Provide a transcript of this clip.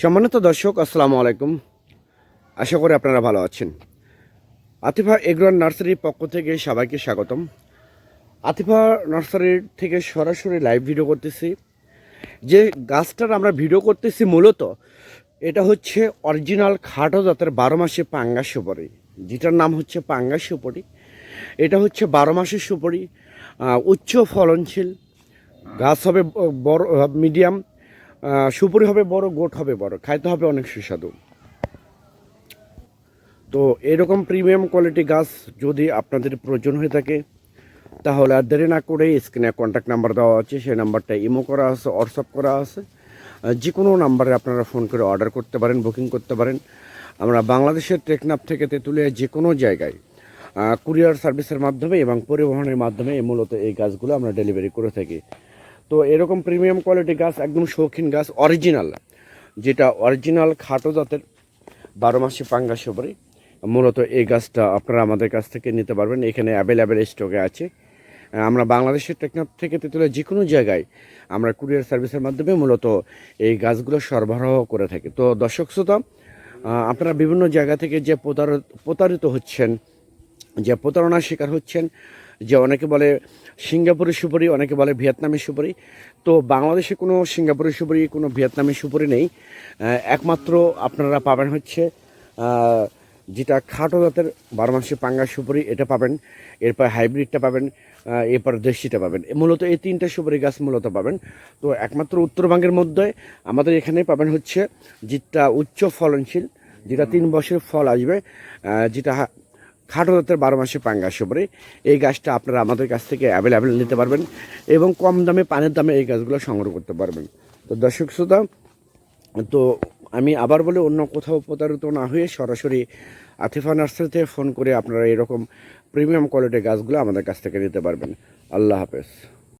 সম্মানিত দর্শক, আসসালামু আলাইকুম। আশা করি আপনারা ভালো আছেন। আতিফা এগ্রন নার্সারির পক্ষ থেকে সবাইকে স্বাগতম। আতিফা নার্সারির থেকে সরাসরি লাইভ ভিডিও করতেছি। যে গাছটার আমরা ভিডিও করতেছি মূলত, এটা হচ্ছে অরিজিনাল খাটো জাতের বারো মাসে পাঙ্গা সুপারি যেটার নাম হচ্ছে পাঙ্গা সুপারি এটা হচ্ছে বারো মাসের সুপারি উচ্চ ফলনশীল। গাছ হবে বড়, মিডিয়াম। সুপুরি হবে বড়, গোট হবে বড়, খাইতে হবে অনেক সুস্বাদু। তো এরকম প্রিমিয়াম কোয়ালিটি গাছ যদি আপনাদের প্রয়োজন হয়ে থাকে, তাহলে আর দেরি না করে স্ক্রিনে কন্ট্যাক্ট নাম্বার দেওয়া আছে, সেই নাম্বারটা ইমো করা আছে হোয়াটসঅ্যাপ করা আছে। যে কোনো নাম্বারে আপনারা ফোন করে অর্ডার করতে পারেন বুকিং করতে পারেন। আমরা বাংলাদেশের টেকনাফ থেকে তেঁতুলিয়া যে কোনো জায়গায় কুরিয়ার সার্ভিসের মাধ্যমে এবং পরিবহনের মাধ্যমে মূলত এই গাছগুলো আমরা ডেলিভারি করে থাকি। তো এরকম প্রিমিয়াম কোয়ালিটি গাছ, একদম শৌখিন গাছ অরিজিনাল যেটা অরিজিনাল খাটো জাতের, বারো মাসে পাঙ্গা সবরি মূলত এই গাছটা আপনারা আমাদের কাছ থেকে নিতে পারবেন। এখানে অ্যাভেলেবেল স্টকে আছে। আমরা বাংলাদেশের টেকনাফ থেকে তেতুলে যে কোনো জায়গায় আমরা কুরিয়ার সার্ভিসের মাধ্যমে মূলত এই গাছগুলো সরবরাহ করে থাকি। তো দর্শক শ্রোতা আপনারা বিভিন্ন জায়গা থেকে যে প্রতার- প্রতারিত হচ্ছেন যে প্রতারণার শিকার হচ্ছেন, যে অনেকে বলে সিঙ্গাপুরি সুপারি, অনেকে বলে ভিয়েতনামি সুপারি। তো বাংলাদেশে কোনো সিঙ্গাপুরি সুপারি, কোনো ভিয়েতনামি সুপারি নেই। একমাত্র আপনারা পাবেন হচ্ছে যেটা খাটো জাতের বারো মাসে পাঙ্গা সুপারি, এটা পাবেন। এরপর হাইব্রিডটা পাবেন এরপর দেশিটা পাবেন। মূলত এই তিনটা সুপারি গাছ মূলত পাবেন। তো একমাত্র উত্তরবঙ্গের মধ্যে আমাদের এখানে পাবেন হচ্ছে, যেটা উচ্চ ফলনশীল, যেটা তিন বছর ফল আসবে যেটা খাটো জাতের বারো মাসে পাঙ্গা উপরে। এই গাছটা আপনারা আমাদের কাছ থেকে অ্যাভেলেবেল নিতে পারবেন এবং কম দামে পানের দামে এই গাছগুলো সংগ্রহ করতে পারবেন। তো দর্শক শ্রোতা, তো আমি আবার বলে, অন্য কোথাও প্রতারিত না হয়ে সরাসরি আতিফা নার্সারিতে ফোন করে আপনারা এরকম প্রিমিয়াম কোয়ালিটির গাছগুলো আমাদের কাছ থেকে নিতে পারবেন। আল্লাহ হাফেজ।